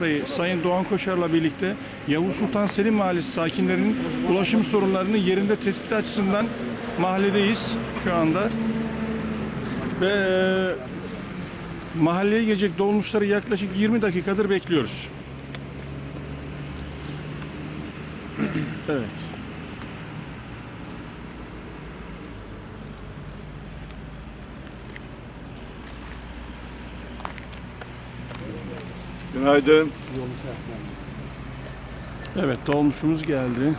Sayı- Sayın Doğan Koşar'la birlikte Yavuz Sultan Selim Mahallesi sakinlerinin ulaşım sorunlarını yerinde tespit açısından mahalledeyiz şu anda. Ve e, mahalleye gelecek dolmuşları yaklaşık 20 dakikadır bekliyoruz. Evet. Günaydın. Evet dolmuşumuz geldi.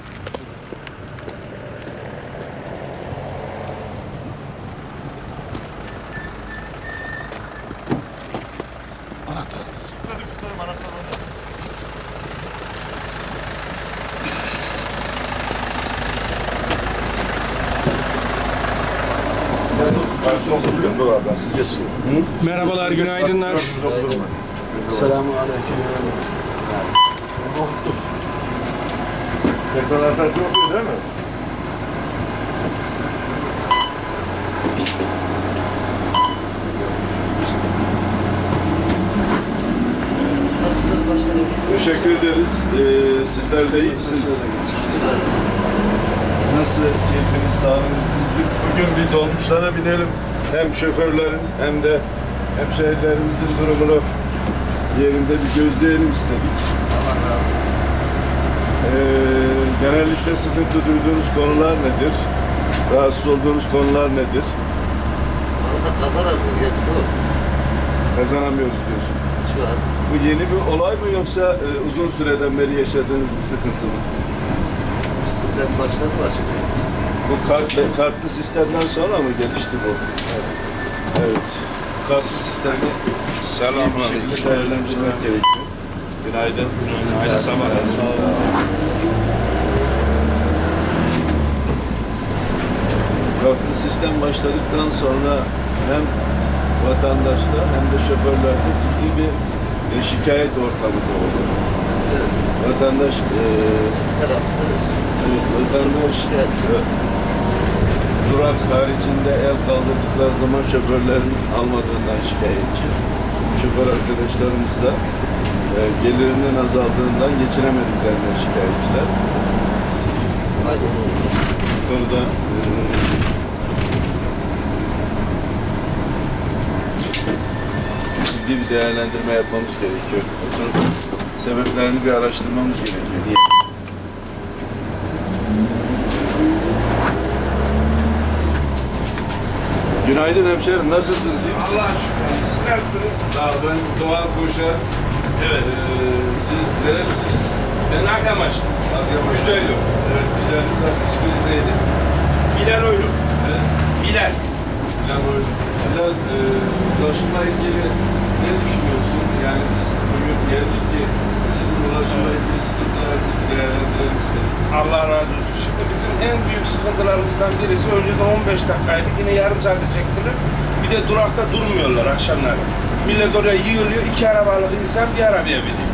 Karşı okumuyorum. Dur abi ben siz geçsin. Merhabalar, günaydınlar. Selamun aleyküm. Tekrar arkadaşı okuyor değil mi? Teşekkür ederiz. Ee, sizler de iyisiniz. Nasıl keyfiniz, sağlığınız? Biz bugün bir dolmuşlara binelim. Hem şoförlerin hem de hemşehrilerimizin durumunu yerinde bir gözleyelim istedik. Ee, genellikle sıkıntı duyduğunuz konular nedir? Rahatsız olduğunuz konular nedir? Valla kazanamıyor hepsi o. Kazanamıyoruz diyorsun. Şu an Bu yeni bir olay mı yoksa e, uzun süreden beri yaşadığınız bir sıkıntı mı? sistem başladı başlıyor. Bu kart, kartlı sistemden sonra mı gelişti bu? Evet. Kart sistemi bir şekilde değerlendirmek gerekiyor. Günaydın. Hayırlı sabahlar. Kartlı sistem başladıktan sonra hem vatandaşta hem de şoförlerde ciddi bir e, şikayet ortamı doğdu. Evet. Vatandaş e, evet, vatandaş evet, durak haricinde el kaldırdıkları zaman şoförlerin almadığından şikayetçi. Şoför arkadaşlarımız da e, gelirinin azaldığından geçinemediklerinden şikayetçiler. Bu konuda e, ciddi bir değerlendirme yapmamız gerekiyor. Sebeplerini bir araştırmamız gerekiyor. Günaydın hemşerim, nasılsınız? İyi misiniz? Allah'a şükür. Siz nasılsınız? Sağ ol, ben Doğan Koşar. Evet. Ee, siz nerelisiniz? Ben Akyamaçlı. Adıyaman. Güzellik. Evet, güzellikler. İsminiz neydi? Bilal Oylu. He? Bilal. Bilal Hoca. Bilal, e, ulaşımla ilgili ne düşünüyorsun? Yani biz bugün geldik ki ilgili sıkıntılarınızı bir değerlendirelim istedik. Allah razı olsun. Şimdi bizim en büyük sıkıntılarımızdan birisi önceden 15 dakikaydı. Yine yarım saate çektiler. Bir de durakta durmuyorlar akşamları. Millet oraya yığılıyor. iki arabalık insan bir arabaya biniyor.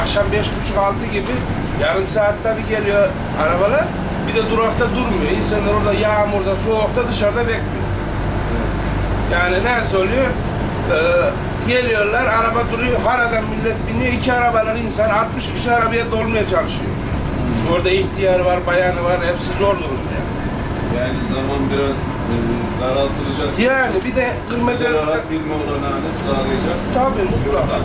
Akşam beş buçuk altı gibi yarım saatte bir geliyor arabalar. Bir de durakta durmuyor. İnsanlar orada yağmurda, soğukta dışarıda bekliyor. Yani nasıl oluyor? Ee, geliyorlar, araba duruyor, haradan millet biniyor, iki arabalar insan 60 kişi arabaya dolmaya çalışıyor. Orada ihtiyar var, bayanı var, hepsi zor durumda. Yani, Yani zaman biraz e, daraltılacak. yani bir de kıymetli... rahat bilme olanağını sağlayacak. Tabii mutlaka.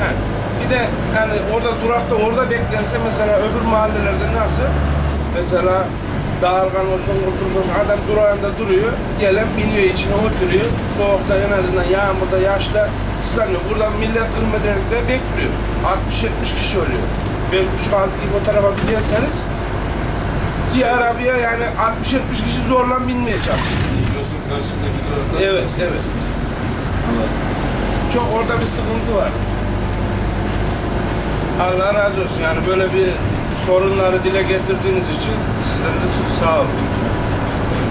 Yani bir de yani orada durakta orada beklense mesela öbür mahallelerde nasıl? Mesela Dağılgan olsun, kurtuluş olsun adam durağında duruyor. Gelen biniyor içine oturuyor. Soğukta en azından yağmurda, yaşta ıslanıyor. Buradan millet kırmızılıkta bekliyor. 60-70 kişi oluyor. 5.5-6 gibi o tarafa giderseniz bir arabaya yani 60-70 kişi zorla binmeye çalışıyor. Migros'un karşısındaki durakta. Evet, evet. Anladım. Çok orada bir sıkıntı var. Allah razı olsun yani böyle bir sorunları dile getirdiğiniz için sağ olun.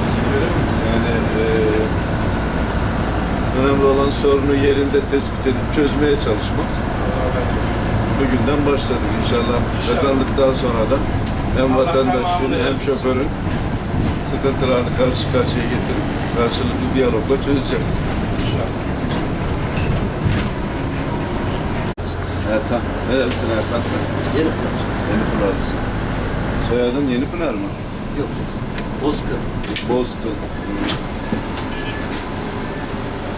Bizi göremeyiz. Yani e, önemli olan sorunu yerinde tespit edip çözmeye çalışmak. Bugünden başladık inşallah. Kazandıktan sonra da hem vatandaşın hem şoförün sıkıntılarını karşı karşıya getirip karşılıklı diyalogla çözeceğiz. İnşallah. Ertan. Nerelisin Ertan sen? Yeni Pınar. Yeni Pınarlısın. Soyadın Yeni Pınar mı? Yok. Bozkır. Bozkır.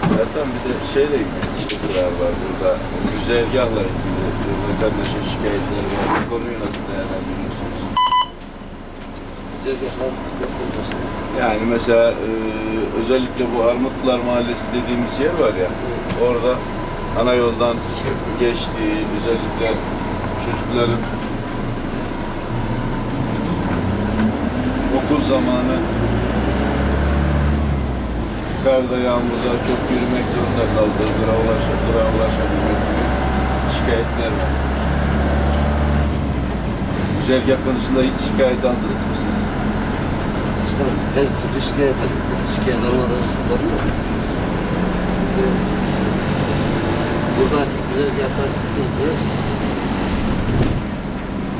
Ertan bir de şeyle ilgili sıkıntılar var burada. Güzergahla ilgili vatandaşın şikayetleri var. Bu konuyu nasıl değerlendiriyorsunuz? Güzergahlar. Yani mesela e, özellikle bu Armutlular Mahallesi dediğimiz yer var ya, orada ana yoldan geçtiği, özellikle çocukların okul zamanı karda, yağmurda çok yürümek zorunda kaldığı, durağa ulaşa- ulaşabilmek gibi şikayetler var. Güzergah konusunda hiç şikayet aldınız mı siz? Başkanım biz her türlü şikayet ediyoruz. Şikayet almadan sorun yok. Şimdi buradaki güzergahtaki sıkıntı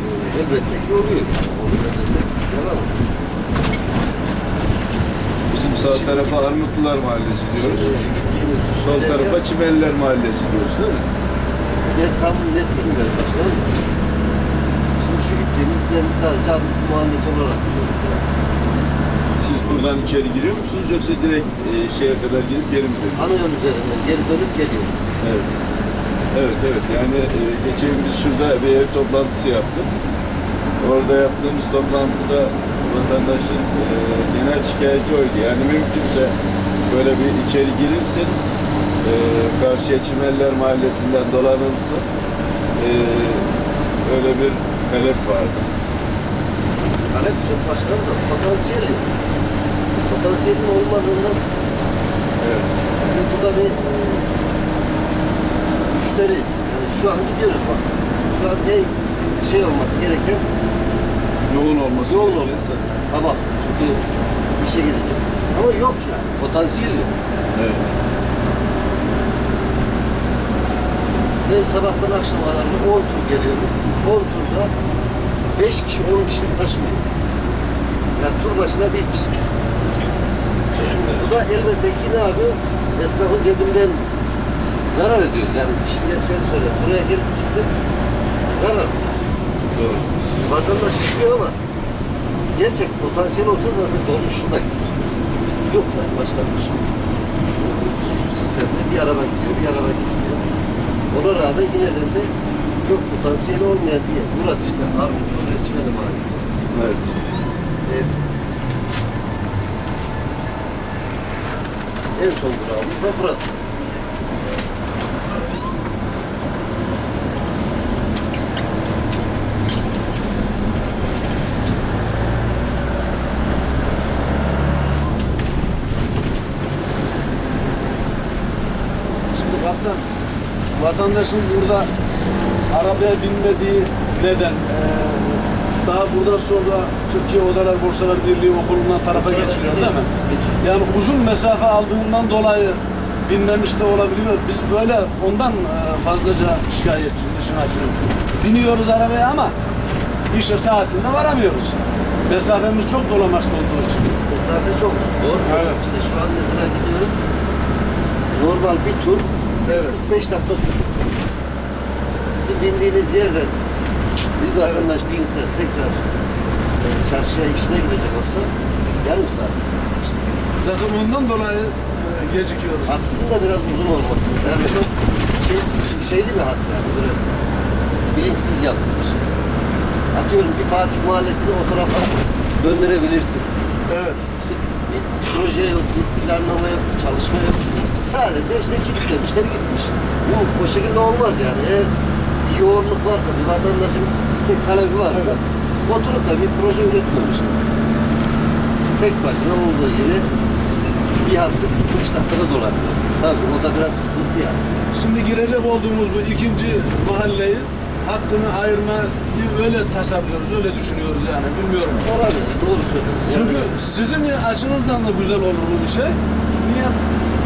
e, elbette ki oluyor. Onu da desek yalan olur. Sağ tarafa Armutlular Mahallesi diyoruz. Sol tarafa Çimeliler Mahallesi diyoruz değil mi? Ben tam net bilmiyorum başkanım. Şimdi şu gittiğimiz ben sadece Armut Mahallesi olarak biliyorum. Siz buradan içeri giriyor musunuz yoksa direkt e, şeye kadar girip geri mi dönüyorsunuz? Ana yol üzerinden geri dönüp geliyoruz. Evet. Evet evet yani e, geçen biz şurada bir ev toplantısı yaptık. Orada yaptığımız toplantıda vatandaşın e, genel şikayeti oydu. Yani mümkünse böyle bir içeri girilsin, e, karşıya Çimeller Mahallesi'nden dolanılsın. E, öyle bir talep vardı. Talep çok başkanım da potansiyel yok. Potansiyelin olmadığından. Evet. Şimdi burada bir e, müşteri, yani şu an gidiyoruz bak. Şu an en şey olması gereken Yoğun olması yoğun olması. Sabah çünkü işe gidecek. Ama yok yani, potansiyel yok. Evet. Ben sabahtan akşama kadar 10 tur geliyorum. 10 turda 5 kişi 10 kişi taşımıyor. Yani tur başına bir kişi. Bu da elbette ki ne yapıyor? Esnafın cebinden zarar ediyor. Yani işin gerçeğini söyle. Buraya gelip gitmek zarar. Doğru. Vatandaş istiyor ama gerçek potansiyel olsa zaten dolmuşunda yok yani başkanım şu, şu sistemde bir araba gidiyor, bir araba gidiyor. Ona rağmen yine de, de yok potansiyeli olmayan diye. Burası işte Armut Reçmeli Mahallesi. Evet. Evet. En son durağımız da burası. Şimdi kaptan, vatandaşın burada arabaya binmediği neden? Ee, daha buradan sonra Türkiye Odalar Borsalar Birliği okulundan tarafa geçiliyor değil mi? Yani uzun mesafe aldığından dolayı binmemiş de olabiliyor. Biz böyle ondan e, fazlaca şikayetçiyiz işin açığını. Biniyoruz arabaya ama işte saatinde varamıyoruz. Mesafemiz çok dolamaçlı olduğu için. Mesafe çok doğru. Evet. İşte şu an mesela gidiyoruz. Normal bir tur Evet. 45 dakika sürüyor. Sizin bindiğiniz yerden bir vatandaş binse tekrar e, çarşıya işine gidecek olsa yarım saat. Zaten ondan dolayı e, gecikiyoruz. hattın da biraz uzun olması. Yani çok şeysiz, şeyli bir hat yani böyle bilinçsiz yapılmış. Atıyorum bir Fatih Mahallesi'ni o tarafa döndürebilirsin. Evet. İşte proje yok, bir planlama yok, bir çalışma yok. Sadece işte git demişler gitmiş. Bu o şekilde olmaz yani. Eğer bir yoğunluk varsa, bir vatandaşın istek talebi varsa oturup da bir proje üretmemişler. Tek başına olduğu gibi bir hattı 45 dakikada dolanıyor. Tabii o da biraz sıkıntı yani. Şimdi girecek olduğumuz bu ikinci mahalleyi hattını ayırma öyle tasarlıyoruz, öyle düşünüyoruz yani bilmiyorum. Olabilir, doğru söylüyorsun. Çünkü sizin açınızdan da güzel olur bu bir şey. Niye?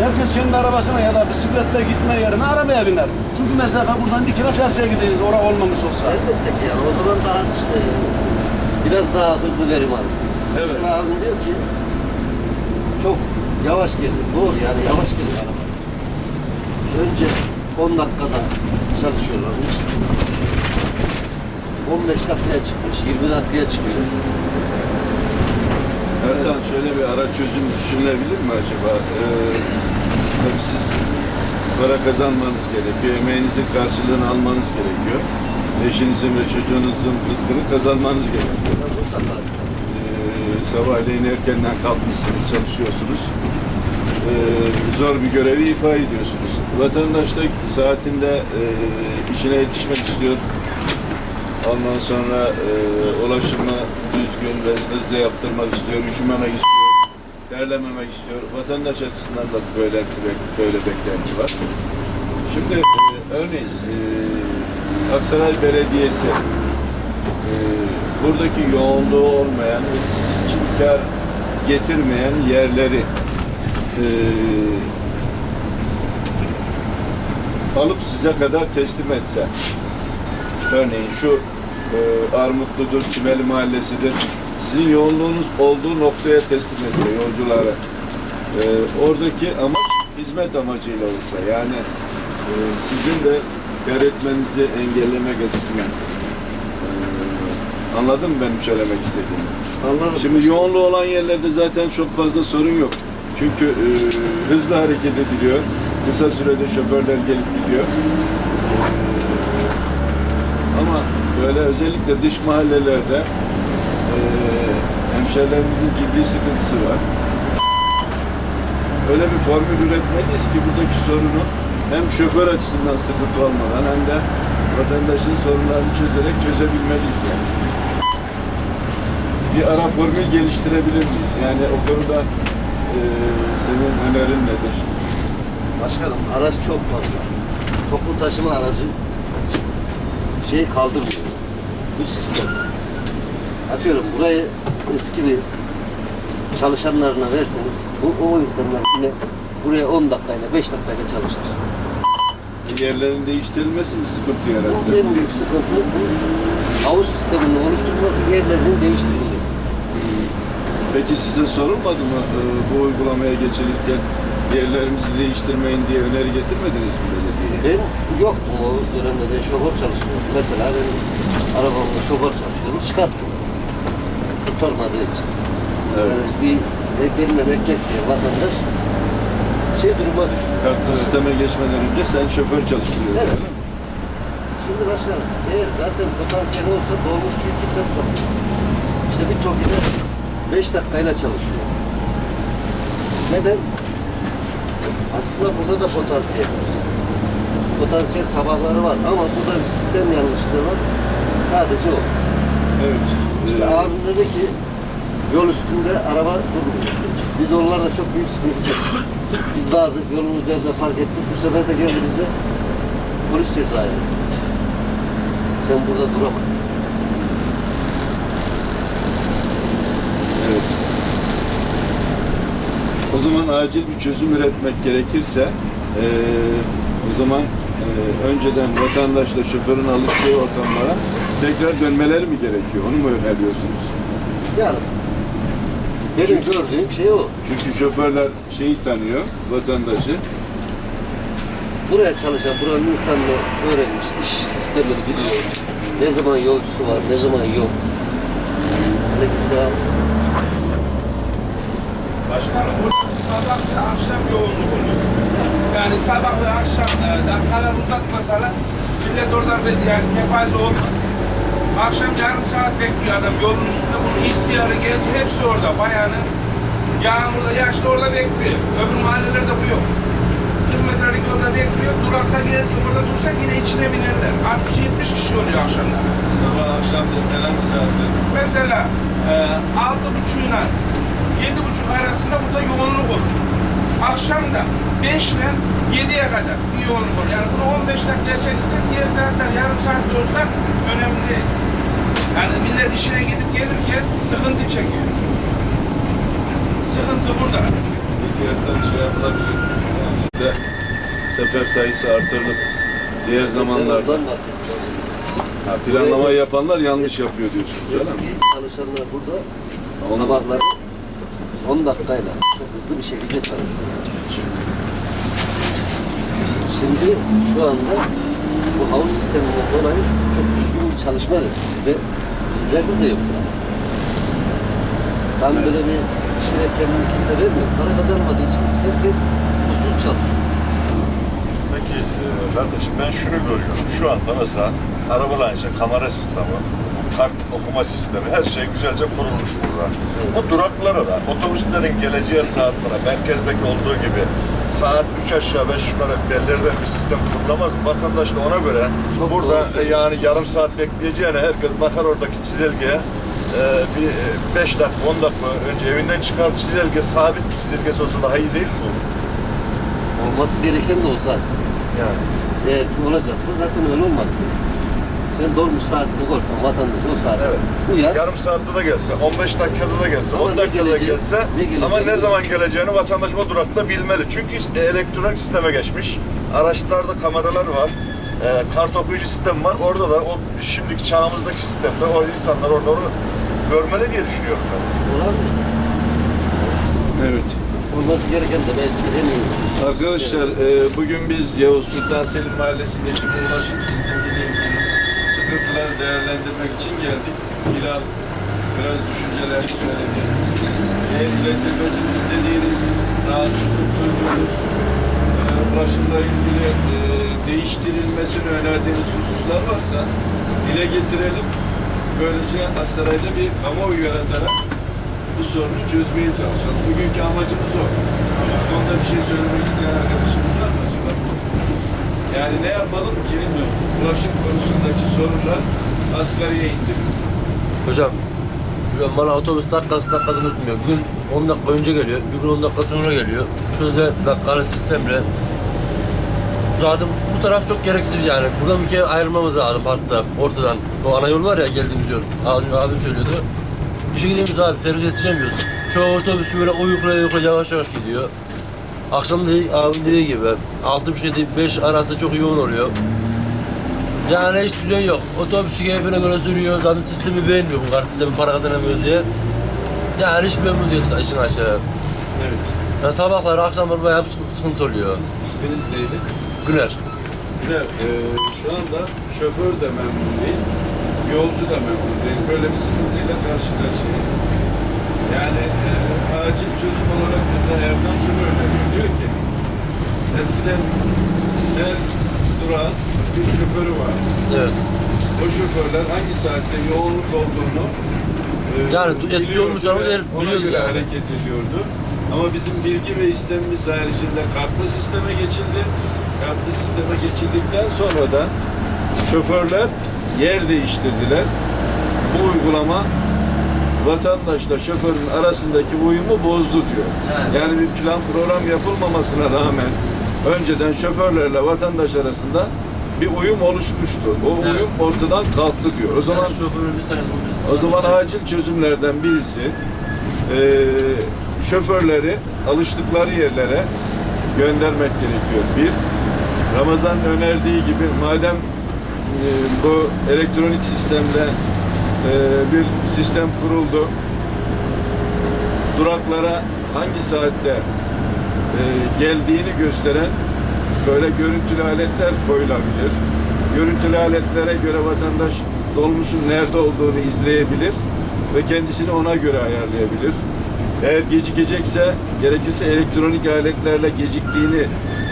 Herkes kendi arabasına ya da bisikletle gitme yerine arabaya biner. Çünkü mesafe buradan kilo çarşıya gideriz, ora olmamış olsa. elbette ki yani o zaman daha işte, biraz daha hızlı verim alır. Evet. Mesela abim diyor ki çok yavaş geliyor. Doğru yani yavaş geliyor araba. Önce 10 dakikada çalışıyorlarmış. 15 dakikaya çıkmış, 20 dakikaya çıkıyor. Ertan şöyle bir ara çözüm düşünülebilir mi acaba? Ee, tabii siz para kazanmanız gerekiyor, emeğinizin karşılığını almanız gerekiyor. Eşinizin ve çocuğunuzun rızkını kazanmanız gerekiyor. Ee, sabahleyin erkenden kalkmışsınız, çalışıyorsunuz. Ee, zor bir görevi ifa ediyorsunuz. Vatandaş da saatinde e, işine yetişmek istiyor. Ondan sonra e, ulaşımı düzgün ve hızlı yaptırmak istiyor, üşümemek istiyor, terlememek istiyor. Vatandaş açısından da böyle böyle beklenti var. Şimdi e, örneğin e, Aksaray Belediyesi e, buradaki yoğunluğu olmayan ve sizin için kar getirmeyen yerleri e, alıp size kadar teslim etse örneğin şu e, Armutlu'dur, Çimeli Mahallesi'dir sizin yoğunluğunuz olduğu noktaya teslim etse yolcuları e, oradaki amaç hizmet amacıyla olsa yani e, sizin de kar etmenizi engellemek açısından e, anladın mı benim söylemek istediğimi? Anladım. Şimdi yoğunluğu olan yerlerde zaten çok fazla sorun yok. Çünkü e, hızlı hareket ediliyor. Kısa sürede şoförler gelip gidiyor. Ama böyle özellikle dış mahallelerde e, hemşehrilerimizin ciddi sıkıntısı var. Öyle bir formül üretmeliyiz ki buradaki sorunu hem şoför açısından sıkıntı olmadan hem de vatandaşın sorunlarını çözerek çözebilmeliyiz yani bir ara formül geliştirebilir miyiz? Yani o konuda e, senin önerin nedir? Başkanım araç çok fazla. Toplu taşıma aracı şeyi kaldırmıyor. Bu sistem. Atıyorum burayı eski bir çalışanlarına verseniz bu o insanlar yine buraya 10 dakikayla 5 dakikayla çalışır. Yerlerin değiştirilmesi mi sıkıntı Bu yarattı? en büyük sıkıntı bu havuz sisteminin oluşturulması, yerlerinin değiştirilmesi. Peki size sorulmadı mı e, bu uygulamaya geçilirken yerlerimizi değiştirmeyin diye öneri getirmediniz mi? Ben yoktum o dönemde ben şoför çalışıyordum. Mesela benim arabamda şoför çalışıyordum, çıkarttım. Kurtarmadığı için. Evet. Yani bir e- benden ekmek diye vatandaş şey duruma düştü. Kartlı sisteme geçmeden önce sen şoför çalıştırıyordun Evet. Şimdi başkanım eğer zaten potansiyel olsa dolmuşçuyu kimse tutamaz. İşte bir TOKİ'de 5 dakikayla çalışıyor. Neden? Aslında burada da potansiyel var. Potansiyel sabahları var ama burada bir sistem yanlışlığı var. Sadece o. Evet. İşte Ee, abim dedi ki yol üstünde araba durmuyor. Biz onlarla çok büyük sıkıntı. Biz vardık yolun üzerinde park ettik. Bu sefer de geldi bize polis ceza verdi. Sen burada duramazsın. Evet. O zaman acil bir çözüm üretmek gerekirse eee, o zaman eee, önceden vatandaşla şoförün alıştığı ortamlara tekrar dönmeleri mi gerekiyor? Onu mu öneriyorsunuz? Yani benim gördüğüm şey o. Çünkü şoförler şeyi tanıyor, vatandaşı. Buraya çalışan, buranın insanını öğrenmiş, iş sistemini biliyor. Ne zaman yolcusu var, ne zaman yok. Aleykümselam. Başkanım burada sabah ve akşam yoğunluk oluyor. Yani sabah ve akşam e, dakikalar uzatmasalar millet oradan be- yani kepaze olmaz. Akşam yarım saat bekliyor adam yolun üstünde bunun ihtiyarı genci hepsi orada bayanı. Yağmurda yaşlı orada bekliyor. Öbür mahallelerde bu yok. 40 metrelik yolda bekliyor. Durakta gelsin orada dursak yine içine binerler. 60-70 kişi oluyor akşamlar. Sabah akşam herhangi saatte. Mesela e, altı buçuğuna yedi buçuk arasında burada yoğunluk olur. Akşam da 5 ile 7'ye kadar bir yoğunluk olur. Yani bunu 15 dakikaya çekilse diğer saatler yarım saat de olsa önemli değil. Yani millet işine gidip gelirken sıkıntı çekiyor. Sıkıntı burada. Bir yerden şey yapılabilir. Yani de sefer sayısı artırılıp diğer zamanlarda ha, planlama Buraya es- yapanlar yanlış es- yapıyor mi? Eski çalışanlar burada Onu- sabahları 10 dakikayla çok hızlı bir şekilde çalışıyor. Şimdi şu anda bu havuz sisteminden dolayı çok düzgün bir çalışma yok. Bizde, bizlerde de yok. Tam böyle bir işine kendini kimse vermiyor. Para kazanmadığı için herkes usul çalışıyor. Peki e, kardeşim ben şunu görüyorum. Şu anda mesela arabaların içinde kamera sistemi, kart okuma sistemi her şey güzelce kurulmuş burada. Bu duraklara da otobüslerin geleceği saatlere merkezdeki olduğu gibi saat 3 aşağı 5 yukarı belirlenen bir sistem kurulamaz? Vatandaş da ona göre Çok burada e, yani yarım saat bekleyeceğine herkes bakar oradaki çizelgeye e, bir 5 dakika 10 dakika önce evinden çıkar çizelge sabit bir çizelgesi olsa daha iyi değil mi? Olması gereken de o zaten. Yani. Eğer olacaksa zaten öyle olmaz ki. Sen dolmuş saatini korsan vatandaş o saatte Evet. uyar. yarım saatte de gelse, 15 dakikada da gelse, Ama 10 ne dakikada da gelse ne ama ne zaman geleceğini vatandaş o durakta bilmeli. Çünkü elektronik sisteme geçmiş. Araçlarda kameralar var. E, kart okuyucu sistem var. Orada da o şimdiki çağımızdaki sistemde o insanlar orada onu görmeli diye düşünüyorum ben. Olabilir. Evet. Olması gereken de belki en iyi. Arkadaşlar e, bugün biz Yavuz Sultan Selim Mahallesi'ndeki ulaşım ilgili sıkıntıları değerlendirmek için geldik. Hilal biraz düşüncelerini söyledi. Eğer iletilmesini istediğiniz rahatsızlık duyduğunuz e, ulaşımla ilgili e, değiştirilmesini önerdiğiniz hususlar varsa dile getirelim. Böylece Aksaray'da bir kamuoyu yaratarak bu sorunu çözmeye çalışalım. Bugünkü amacımız o. Bu konuda bir şey söylemek isteyen arkadaşımız var mı? Yani ne yapalım ki ulaşım konusundaki sorunlar asgariye indirilsin. Hocam bana otobüs dakikası dakikasını tutmuyor. Bugün 10 dakika önce geliyor, bir gün 10 dakika sonra geliyor. Sözde dakikalı sistemle. Zaten bu taraf çok gereksiz yani. Buradan bir kere ayrılmamız lazım parkta, ortadan. O ana yol var ya geldiğimiz yol. Az önce abi söylüyordu. İşe gidiyoruz abi, servis yetişemiyoruz. Çoğu otobüs böyle uyukla uyukla yavaş yavaş gidiyor. Akşam abim dediği gibi 6 bir şey değil, 5 arası çok yoğun oluyor. Yani hiç düzen yok. Otobüsü keyfine göre sürüyor. Zaten sistemi beğenmiyor bu kart sistemi para kazanamıyoruz diye. Yani hiç memnun değiliz işin aşağı. Evet. Yani sabahları akşamları bayağı bir sıkı- sıkıntı oluyor. İsminiz neydi? Güner. Güzel. Ee, şu anda şoför de memnun değil, yolcu da memnun değil. Böyle bir sıkıntıyla karşı karşıyayız. Yani e, acil çözüm olarak mesela Erkan şunu öneriyor. Diyor ki eskiden her durağın bir şoförü var. Evet. O şoförler hangi saatte yoğunluk olduğunu e, Yani eski biliyordu yolcularımız ve eğer ona biliyordu göre yani. hareket ediyordu. Ama bizim bilgi ve istemimiz haricinde kartlı sisteme geçildi. Kartlı sisteme geçildikten sonra da şoförler yer değiştirdiler. Bu uygulama vatandaşla şoförün arasındaki uyumu bozdu diyor. Yani. Yani bir plan program yapılmamasına rağmen önceden şoförlerle vatandaş arasında bir uyum oluşmuştu. O Evet. uyum ortadan kalktı diyor. O zaman Yani o zaman acil çözümlerden birisi eee, şoförleri alıştıkları yerlere göndermek gerekiyor. Bir, Ramazan önerdiği gibi madem eee, bu elektronik sistemde bir sistem kuruldu, duraklara hangi saatte eee, geldiğini gösteren böyle görüntülü aletler koyulabilir. Görüntülü aletlere göre vatandaş dolmuşun nerede olduğunu izleyebilir ve kendisini ona göre ayarlayabilir. Eğer gecikecekse gerekirse elektronik aletlerle geciktiğini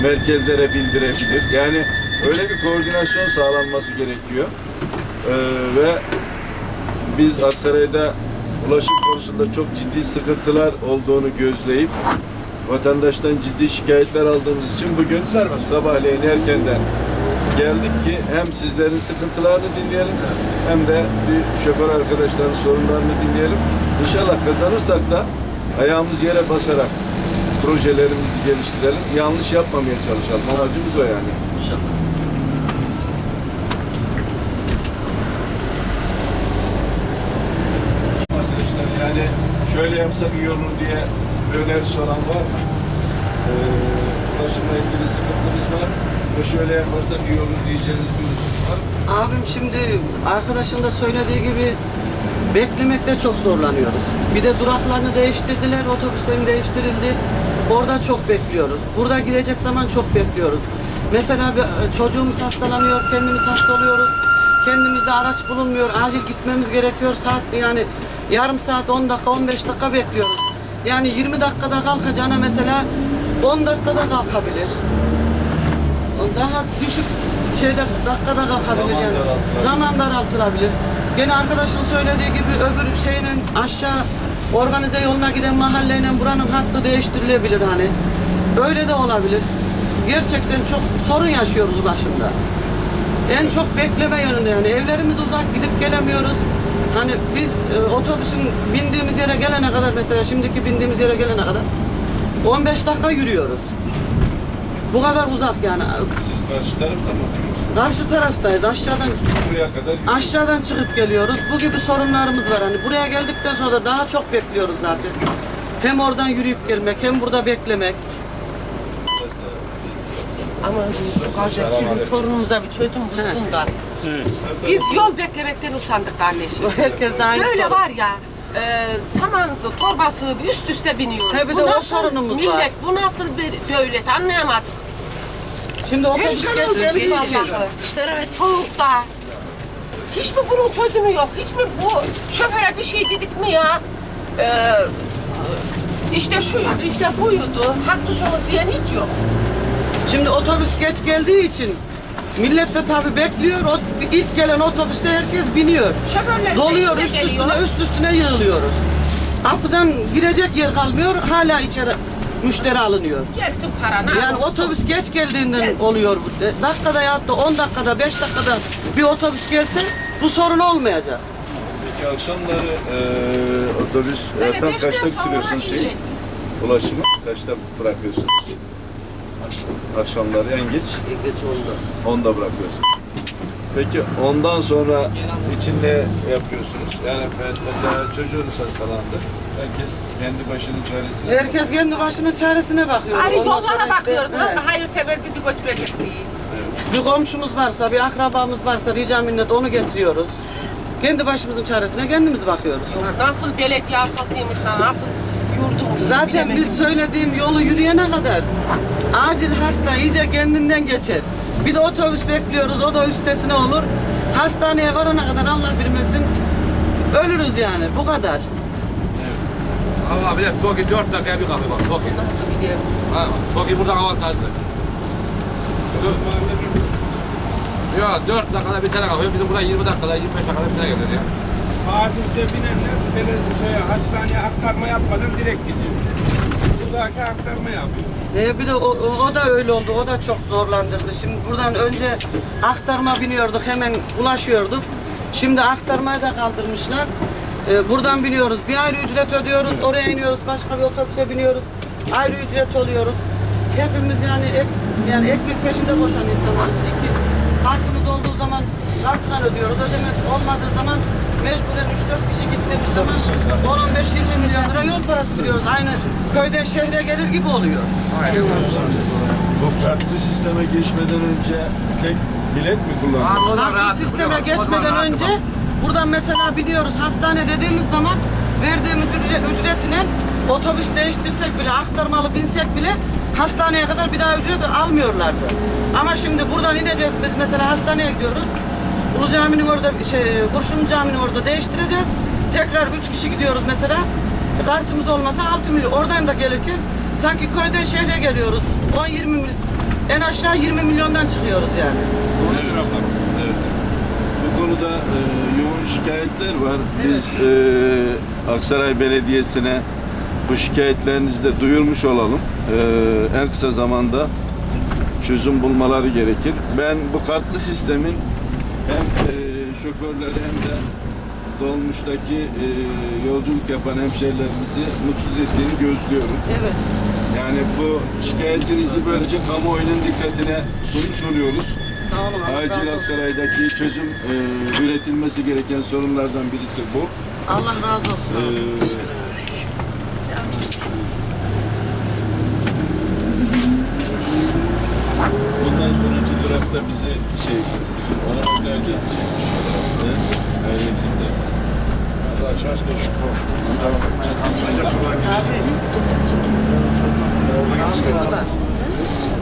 merkezlere bildirebilir. Yani öyle bir koordinasyon sağlanması gerekiyor. Ee, ve biz Aksaray'da ulaşım konusunda çok ciddi sıkıntılar olduğunu gözleyip vatandaştan ciddi şikayetler aldığımız için bugün sabahleyin erkenden geldik ki hem sizlerin sıkıntılarını dinleyelim hem de bir şoför arkadaşların sorunlarını dinleyelim. İnşallah kazanırsak da ayağımız yere basarak projelerimizi geliştirelim. Yanlış yapmamaya çalışalım. Amacımız o yani. İnşallah. Arkadaşlar yani şöyle yapsak iyi olur diye öner soran var mı? Ee, ulaşımla ilgili sıkıntımız var ve şöyle yaparsak iyi olur diyeceğiniz bir husus var? Abim şimdi arkadaşın da söylediği gibi beklemekte çok zorlanıyoruz. Bir de duraklarını değiştirdiler, otobüslerin değiştirildi. Orada çok bekliyoruz. Burada gidecek zaman çok bekliyoruz. Mesela bir, e, çocuğumuz hastalanıyor, kendimiz hasta oluyoruz. Kendimizde araç bulunmuyor, acil gitmemiz gerekiyor. Saat yani yarım saat, 10 dakika, 15 dakika bekliyoruz. Yani 20 dakikada kalkacağına mesela 10 dakikada kalkabilir. Daha düşük şeyde dakikada kalkabilir yani. Zaman daraltılabilir. Gene arkadaşın söylediği gibi öbür şeyinin aşağı organize yoluna giden mahalleyle buranın hattı değiştirilebilir hani. Öyle de olabilir. Gerçekten çok sorun yaşıyoruz ulaşımda. En çok bekleme yönünde yani evlerimiz uzak gidip gelemiyoruz. Hani biz e, otobüsün bindiğimiz yere gelene kadar mesela şimdiki bindiğimiz yere gelene kadar 15 dakika yürüyoruz. Bu kadar uzak yani. Siz karşı tarafta mı oturuyorsunuz? Karşı taraftayız. Aşağıdan Buraya kadar aşağıdan çıkıp geliyoruz. Bu gibi sorunlarımız var. Hani buraya geldikten sonra da daha çok bekliyoruz zaten. Hem oradan yürüyüp gelmek, hem burada beklemek. Ama biz kalacak şimdi sorunumuza bir çözüm bulsun da. Biz yol beklemekten usandık kardeşim. Herkes de aynı Böyle sorun. var ya, e, saman torbası üst üste biniyor. He, bir de o sorunumuz millet, var. bu nasıl bir devlet anlayamadık. Şimdi geçti. olduk vallahi. İşte evet. Soğukta. Hiç mi bunun çözümü yok? Hiç mi bu şoföre bir şey dedik mi ya? Ee, işte şuydu, işte buydu. Haklısınız diyen hiç yok. Şimdi otobüs geç geldiği için millet de tabii bekliyor. O, ilk gelen otobüste herkes biniyor. Şoförler Doluyor üst geliyor. üstüne üst üstüne yığılıyoruz. Kapıdan girecek yer kalmıyor. Hala içeri müşteri alınıyor. Gelsin paranı. Yani otobüs geç geldiğinden Gelsin. oluyor bu. E, Dakikada ya da 10 dakikada 5 dakikada bir otobüs gelse bu sorun olmayacak. Peki akşamları eee otobüs Böyle e, tam beşten kaçta sonra bitiriyorsunuz şey? millet. Ulaşımı kaçta bırakıyorsunuz? Akşamları en geç En geç onda. 10'da bırakıyorsunuz. Peki ondan sonra için ne yapıyorsunuz? Yani mesela çocuğunuz hastalandı. Herkes kendi başının çaresine Herkes kendi başının çaresine bakıyor. Hani Ondan sonra yollara işte, bakıyoruz. he. ha, Hayırsever bizi götürecek diye. Bir komşumuz varsa, bir akrabamız varsa rica minnet onu getiriyoruz. Kendi başımızın çaresine kendimiz bakıyoruz. Nasıl belediye hastasıymış da nasıl yurdumuş. Zaten biz söylediğim yolu yürüyene kadar acil hasta iyice kendinden geçer. Bir de otobüs bekliyoruz, o da üstesine olur. Hastaneye varana kadar Allah bilmesin ölürüz yani bu kadar. Allah bilir Toki 4 dakikaya bir kahve bak Toki. Ha, Toki buradan avantajlı. Ya 4 dakikada bir tane kahve bizim buradan 20 dakikada 25 dakikada bir tane gelir ya. Tatilde binenler böyle şeye, hastaneye aktarma yapmadan direkt gidiyor. Buradaki aktarma yapıyor. Ee, bir de o, o- da öyle oldu, o da çok zorlandırdı. Şimdi buradan önce aktarma biniyorduk, hemen ulaşıyorduk. Şimdi aktarmayı da kaldırmışlar. Ee, buradan biniyoruz, bir ayrı ücret ödüyoruz, oraya iniyoruz, başka bir otobüse biniyoruz, ayrı ücret oluyoruz. Hepimiz yani ek, yani ekmek peşinde koşan insanlarız. İki, kartımız olduğu zaman kartla ödüyoruz, ödeme olmadığı zaman mecburen 3-4 kişi gittiğimiz zaman 10-15-20 milyon lira yol parası veriyoruz. Aynı köyden şehre gelir gibi oluyor. Bu kartlı sisteme geçmeden önce tek bilet mi Kartlı rahat. sisteme geçmeden önce buradan mesela biliyoruz hastane dediğimiz zaman verdiğimiz ücret, ücretine otobüs değiştirsek bile aktarmalı binsek bile hastaneye kadar bir daha ücret almıyorlardı. Ama şimdi buradan ineceğiz biz mesela hastaneye gidiyoruz. Ulu Cami'nin orada şey Kurşun Cami'nin orada değiştireceğiz. Tekrar üç kişi gidiyoruz mesela. Kartımız olmasa 6 milyon. Oradan da gelirken sanki köyden şehre geliyoruz. 10-20 milyon. En aşağı 20 milyondan çıkıyoruz yani. Evet. Bu konuda e, yoğun şikayetler var. Biz e, Aksaray Belediyesi'ne bu şikayetlerinizi de duyurmuş olalım. E, en kısa zamanda çözüm bulmaları gerekir. Ben bu kartlı sistemin hem e, şoförleri hem de dolmuştaki e, yolculuk yapan hemşehrilerimizi mutsuz ettiğini gözlüyorum. Evet. Yani bu şikayetinizi böylece kamuoyunun dikkatine sunmuş oluyoruz. Sağ olun. Allah razı Acil olsun. Aksaray'daki çözüm e, üretilmesi gereken sorunlardan birisi bu. Allah razı olsun. E, bundan sonraki durakta bizi şey, bizim ona önerge edecekmiş. Ne? Ailemizin dersi.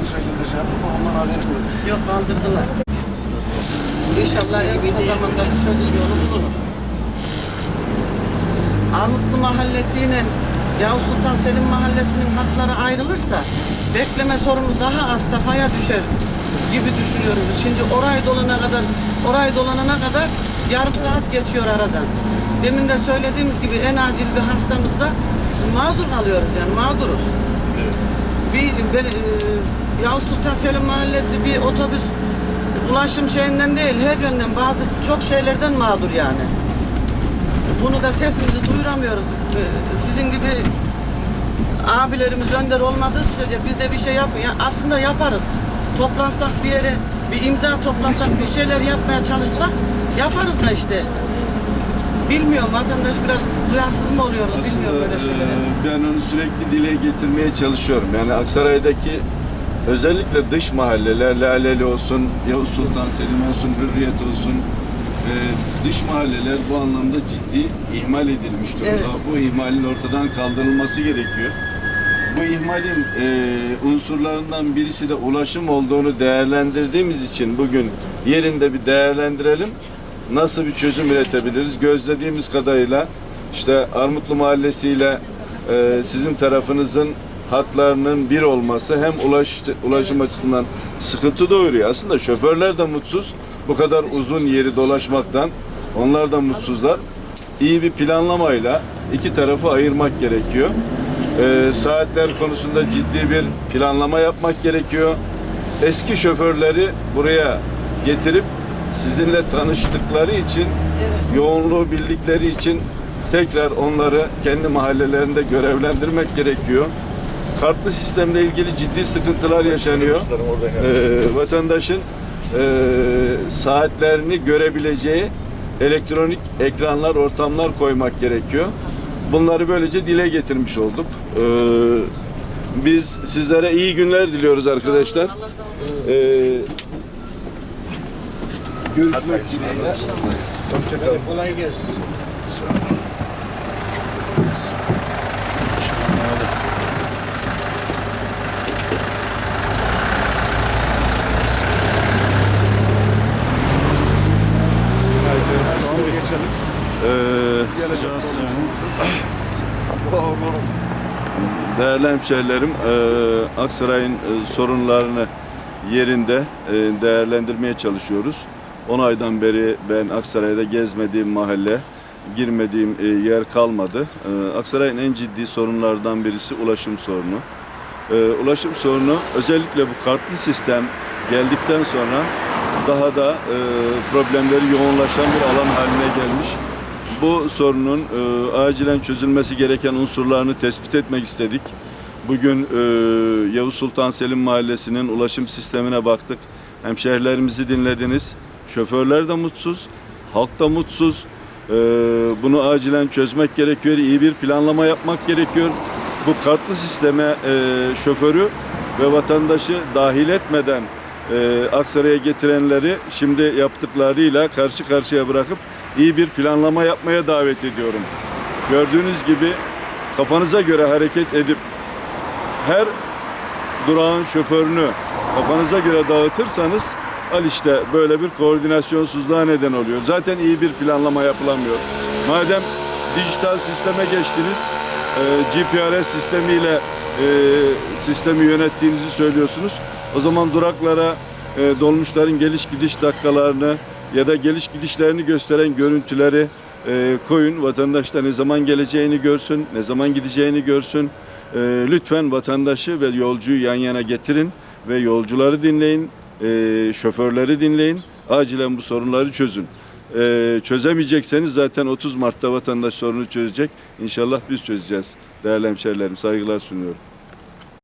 bu şekilde şey yaptık ama onlar haberi yok. Yok kaldırdılar. İnşallah en kısa zamanda bir çözüm yolu bulunur. Armutlu Mahallesi'yle Yavuz Sultan Selim Mahallesi'nin hatları ayrılırsa bekleme sorunu daha az safhaya düşer gibi düşünüyoruz. Şimdi orayı dolana kadar orayı dolanana kadar yarım saat geçiyor aradan. Demin de söylediğimiz gibi en acil bir hastamızda mazur kalıyoruz yani mağduruz. Bir ben, e, Yavuz Sultan Selim Mahallesi bir otobüs ulaşım şeyinden değil her yönden bazı çok şeylerden mağdur yani. Bunu da sesimizi duyuramıyoruz. Ee, Sizin gibi abilerimiz önder olmadığı sürece biz de bir şey yapmıyor. Aslında yaparız. Toplansak bir yere bir imza toplasak bir şeyler yapmaya çalışsak yaparız da işte. Bilmiyorum vatandaş biraz duyarsız mı oluyoruz bilmiyorum böyle e, ben onu sürekli dile getirmeye çalışıyorum. Yani Aksaray'daki özellikle dış mahalleler, Laleli olsun, Yavuz Sultan Selim olsun, Hürriyet olsun, e, dış mahalleler bu anlamda ciddi ihmal edilmiş durumda. Evet. Bu ihmalin ortadan kaldırılması gerekiyor. Bu ihmalin e, unsurlarından birisi de ulaşım olduğunu değerlendirdiğimiz için bugün yerinde bir değerlendirelim. Nasıl bir çözüm üretebiliriz? Gözlediğimiz kadarıyla işte Armutlu Mahallesi ile e, sizin tarafınızın hatlarının bir olması hem ulaş, ulaşım açısından sıkıntı doğuruyor. Aslında şoförler de mutsuz. Bu kadar uzun yeri dolaşmaktan onlar da mutsuzlar. İyi bir planlamayla iki tarafı ayırmak gerekiyor. Ee, saatler konusunda ciddi bir planlama yapmak gerekiyor. Eski şoförleri buraya getirip sizinle tanıştıkları için, yoğunluğu bildikleri için tekrar onları kendi mahallelerinde görevlendirmek gerekiyor. Kartlı sistemle ilgili ciddi sıkıntılar yaşanıyor. Ee, vatandaşın e, saatlerini görebileceği elektronik ekranlar, ortamlar koymak gerekiyor. Bunları böylece dile getirmiş olduk. Ee, biz sizlere iyi günler diliyoruz arkadaşlar. Ee, görüşmek dileğiyle. Hoşçakalın. Kolay gelsin. Geçelim. Ee, Sıcağı sıcağına. Değerli hemşehrilerim, e, Aksaray'ın e, sorunlarını yerinde e, değerlendirmeye çalışıyoruz. 10 aydan beri ben Aksaray'da gezmediğim mahalle, girmediğim yer kalmadı. Aksaray'ın en ciddi sorunlardan birisi ulaşım sorunu. Ulaşım sorunu özellikle bu kartlı sistem geldikten sonra daha da problemleri yoğunlaşan bir alan haline gelmiş. Bu sorunun e, acilen çözülmesi gereken unsurlarını tespit etmek istedik. Bugün e, Yavuz Sultan Selim Mahallesi'nin ulaşım sistemine baktık. Hemşehrilerimizi dinlediniz. Şoförler de mutsuz, halk da mutsuz. E, bunu acilen çözmek gerekiyor. İyi bir planlama yapmak gerekiyor. Bu kartlı sisteme e, şoförü ve vatandaşı dahil etmeden e, Aksaray'a getirenleri şimdi yaptıklarıyla karşı karşıya bırakıp iyi bir planlama yapmaya davet ediyorum. Gördüğünüz gibi kafanıza göre hareket edip her durağın şoförünü kafanıza göre dağıtırsanız al işte böyle bir koordinasyonsuzluğa neden oluyor. Zaten iyi bir planlama yapılamıyor. Madem dijital sisteme geçtiniz, e, GPRS sistemiyle e, sistemi yönettiğinizi söylüyorsunuz. O zaman duraklara e, dolmuşların geliş gidiş dakikalarını ya da geliş gidişlerini gösteren görüntüleri e, koyun. Vatandaş da ne zaman geleceğini görsün, ne zaman gideceğini görsün. E, lütfen vatandaşı ve yolcuyu yan yana getirin ve yolcuları dinleyin, e, şoförleri dinleyin. Acilen bu sorunları çözün. E, çözemeyecekseniz zaten 30 Mart'ta vatandaş sorunu çözecek. İnşallah biz çözeceğiz. Değerli hemşerilerim saygılar sunuyorum.